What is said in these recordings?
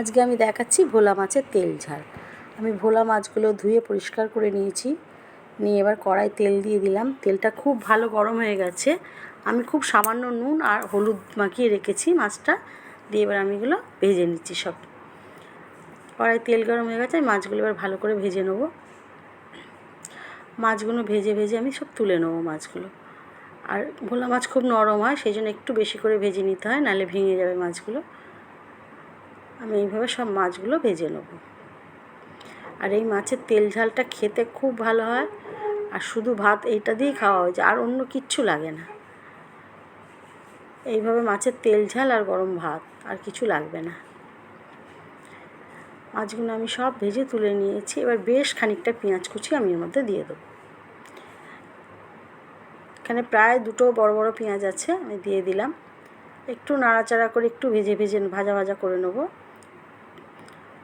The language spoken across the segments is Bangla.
আজকে আমি দেখাচ্ছি ভোলা মাছের তেল ঝাল। আমি ভোলা মাছগুলো ধুয়ে পরিষ্কার করে নিয়েছি। নিয়ে এবার কড়াই তেল দিয়ে দিলাম। তেলটা খুব ভালো গরম হয়ে গেছে। আমি খুব সামান্য নুন আর হলুদ মাখিয়ে রেখেছি মাছটা। দিয়ে এবার আমি এগুলো ভেজে নিচ্ছি সব। কড়াই তেল গরম হয়ে গেছে, আমি মাছগুলো এবার ভালো করে ভেজে নেব। মাছগুলো ভেজে ভেজে আমি সব তুলে নেব মাছগুলো। আর ভোলা মাছ খুব নরম হয়, সেই জন্য একটু বেশি করে ভেজে নিতে হয়, নাহলে ভেঙে যাবে মাছগুলো। আমি এইভাবে সব মাছগুলো ভেজে নেব। আর এই মাছের তেল ঝালটা খেতে খুব ভালো হয়। আর শুধু ভাত এইটা দিয়েই খাওয়া হয়েছে আর অন্য কিচ্ছু লাগে না। এইভাবে মাছের তেল ঝাল আর গরম ভাত আর কিছু লাগবে না। মাছগুলো আমি সব ভেজে তুলে নিয়েছি। এবার বেশ খানিকটা পেঁয়াজ কুচি আমি এর মধ্যে দিয়ে দেবো। এখানে প্রায় দুটো বড় বড় পেঁয়াজ আছে, আমি দিয়ে দিলাম। একটু নাড়াচাড়া করে একটু ভেজে ভেজে ভাজা ভাজা করে নেব।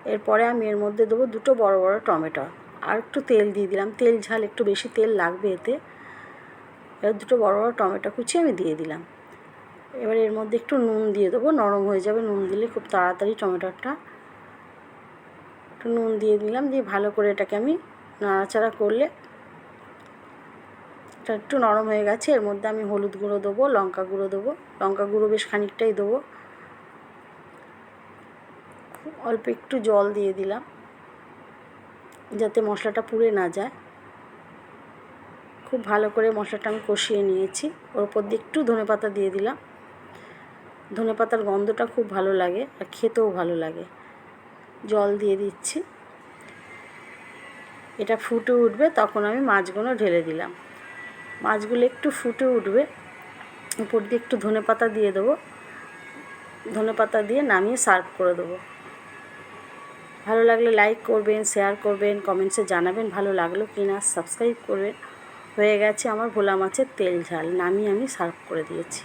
এরপরে আমি এর মধ্যে দেবো দুটো বড় বড় টমেটো। আর একটু তেল দিয়ে দিলাম। তেল ঝাল, একটু বেশি তেল লাগবে এতে। এবার দুটো বড় বড় টমেটো কুচি আমি দিয়ে দিলাম। এবার এর মধ্যে একটু নুন দিয়ে দেবো। নরম হয়ে যাবে নুন দিলে খুব তাড়াতাড়ি টমেটোটা। একটু নুন দিয়ে দিলাম। দিয়ে ভালো করে এটাকে আমি নাড়াচাড়া করলে এটা একটু নরম হয়ে গেছে। এর মধ্যে আমি হলুদ গুঁড়ো দেবো, লঙ্কা গুঁড়ো দেবো। লঙ্কা গুঁড়ো বেশ খানিকটাই দেবো। অল্প একটু জল দিয়ে দিলাম, যাতে মশলাটা পুড়ে না যায়। খুব ভালো করে মশলাটা আমি কষিয়ে নিয়েছি। ওর উপর দিয়ে একটু ধনে পাতা দিয়ে দিলাম। ধনে পাতার গন্ধটা খুব ভালো লাগে আর খেতেও ভালো লাগে। জল দিয়ে দিচ্ছি। এটা ফুটে উঠবে, তখন আমি মাছগুলো ঢেলে দিলাম। মাছগুলো একটু ফুটে উঠবে উপর দিয়ে একটু ধনে পাতা দিয়ে দেবো। ধনে পাতা দিয়ে নামিয়ে সার্ভ করে দেবো। ভালো লাগলে লাইক করবেন শেয়ার করবেন কমেন্টসে জানাবেন ভালো লাগল কি না সাবস্ক্রাইব করবেন। হয়ে গেছে আমার ভোলা মাছের তেল ঝাল, নামিয়ে আমি সার্ভ করে দিয়েছি।